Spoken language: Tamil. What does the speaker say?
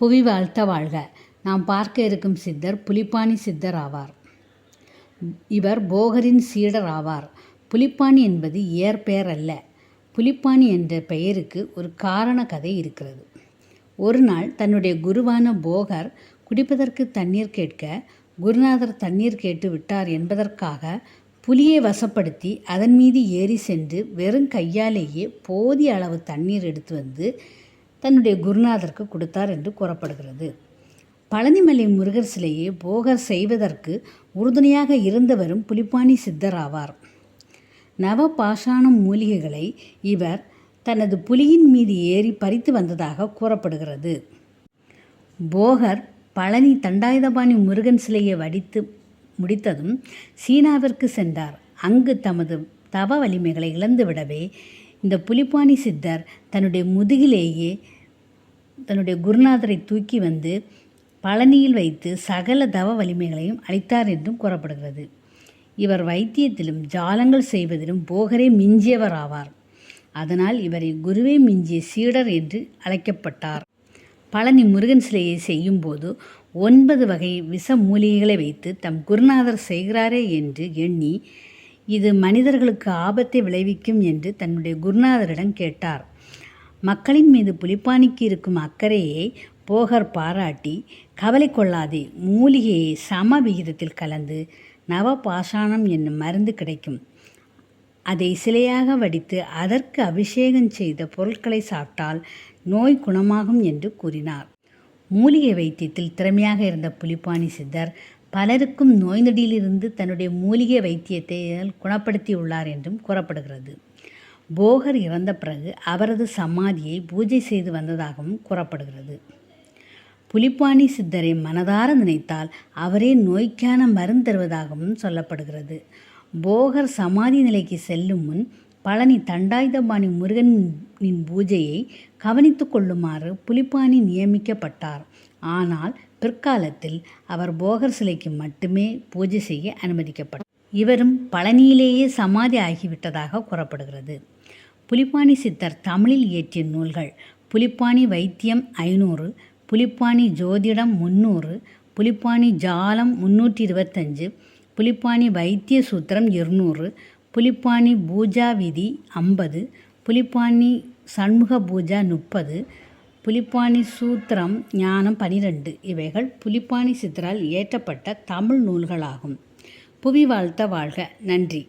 புவி வாழ்த்த வாழ்க. நாம் பார்க்க இருக்கும் சித்தர் புலிப்பாணி சித்தர் ஆவார். இவர் போகரின் சீடர் ஆவார். புலிப்பாணி என்பது இயற்பெயர் அல்ல. புலிப்பாணி என்ற பெயருக்கு ஒரு காரண கதை இருக்கிறது. ஒரு நாள் தன்னுடைய குருவான போகர் குடிப்பதற்கு தண்ணீர் கேட்க குருநாதர் தண்ணீர் கேட்டு விட்டார் என்பதற்காக புலியை வசப்படுத்தி அதன் மீது ஏறி சென்று வெறும் கையாலேயே போதிய அளவு தண்ணீர் எடுத்து வந்து தன்னுடைய குருநாதருக்கு கொடுத்தார் என்று கூறப்படுகிறது. பழனிமலை முருகர் சிலையை போகர் செய்வதற்கு உறுதுணையாக இருந்தவரும் புலிப்பாணி சித்தர் ஆவார் நவ பாஷாணம் மூலிகைகளை இவர் தனது புலியின் மீது ஏறி பறித்து வந்ததாக கூறப்படுகிறது. போகர் பழனி தண்டாயுதபாணி முருகன் சிலையை வடித்து முடித்ததும் சீனாவிற்கு சென்றார். அங்கு தமது தவ வலிமைகளை இழந்துவிடவே இந்த புலிப்பாணி சித்தர் தன்னுடைய முதுகிலேயே தன்னுடைய குருநாதரை தூக்கி வந்து பழனியில் வைத்து சகல தவ வலிமைகளையும் அளித்தார் என்றும் கூறப்படுகிறது. இவர் வைத்தியத்திலும் ஜாலங்கள் செய்வதிலும் போகரே மிஞ்சியவர் ஆவார் அதனால் இவரை குருவே மிஞ்சிய சீடர் என்று அழைக்கப்பட்டார். பழனி முருகன் சிலையை செய்யும்போது ஒன்பது வகை விஷ மூலிகைகளை வைத்து தம் குருநாதர் செய்கிறாரே என்று எண்ணி இது மனிதர்களுக்கு ஆபத்தை விளைவிக்கும் என்று தன்னுடைய குருநாதரிடம் கேட்டார். மக்களின் மீது புலிப்பாணிக்கு இருக்கும் அக்கறையை போகர் பாராட்டி கவலை கொள்ளாதே மூலிகையை சம விகிதத்தில் கலந்து நவபாஷாணம் என்னும் மருந்து கிடைக்கும். அதை சிலையாக வடித்து அதற்கு அபிஷேகம் செய்த பொருட்களை சாப்பிட்டால் நோய் குணமாகும் என்று கூறினார். மூலிகை வைத்தியத்தில் திறமையாக இருந்த புலிப்பாணி சித்தர் பலருக்கும் நோய் நொடியிலிருந்து தன்னுடைய மூலிகை வைத்தியத்தை குணப்படுத்தியுள்ளார் என்றும் கூறப்படுகிறது. போகர் இறந்த பிறகு அவரது சமாதியை பூஜை செய்து வந்ததாகவும் கூறப்படுகிறது. புலிப்பாணி சித்தரை மனதார நினைத்தால் அவரே நோய்க்கான மருந்து தருவதாகவும் சொல்லப்படுகிறது. போகர் சமாதி நிலைக்கு செல்லும் முன் பழனி தண்டாயுதபாணி முருகனின் பூஜையை கவனித்து கொள்ளுமாறு புலிப்பாணி நியமிக்கப்பட்டார். ஆனால் பிற்காலத்தில் அவர் போகர் சிலைக்கு மட்டுமே பூஜை செய்ய அனுமதிக்கப்பட்டார். இவரும் பழனியிலேயே சமாதி ஆகிவிட்டதாக கூறப்படுகிறது. புலிப்பாணி சித்தர் தமிழில் இயற்றிய நூல்கள் புலிப்பாணி வைத்தியம் ஐநூறு புலிப்பாணி ஜோதிடம் முந்நூறு புலிப்பாணி ஜாலம் முந்நூற்றி இருபத்தஞ்சு புலிப்பாணி வைத்திய சூத்திரம் இருநூறு புலிப்பாணி பூஜா விதி ஐம்பது புலிப்பாணி சண்முக பூஜா முப்பது புலிப்பாணி சூத்திரம் ஞானம் பனிரெண்டு இவைகள் புலிப்பாணி சித்தரால் இயற்றப்பட்ட தமிழ் நூல்களாகும். புவி வாழ்த்த வாழ்க. நன்றி.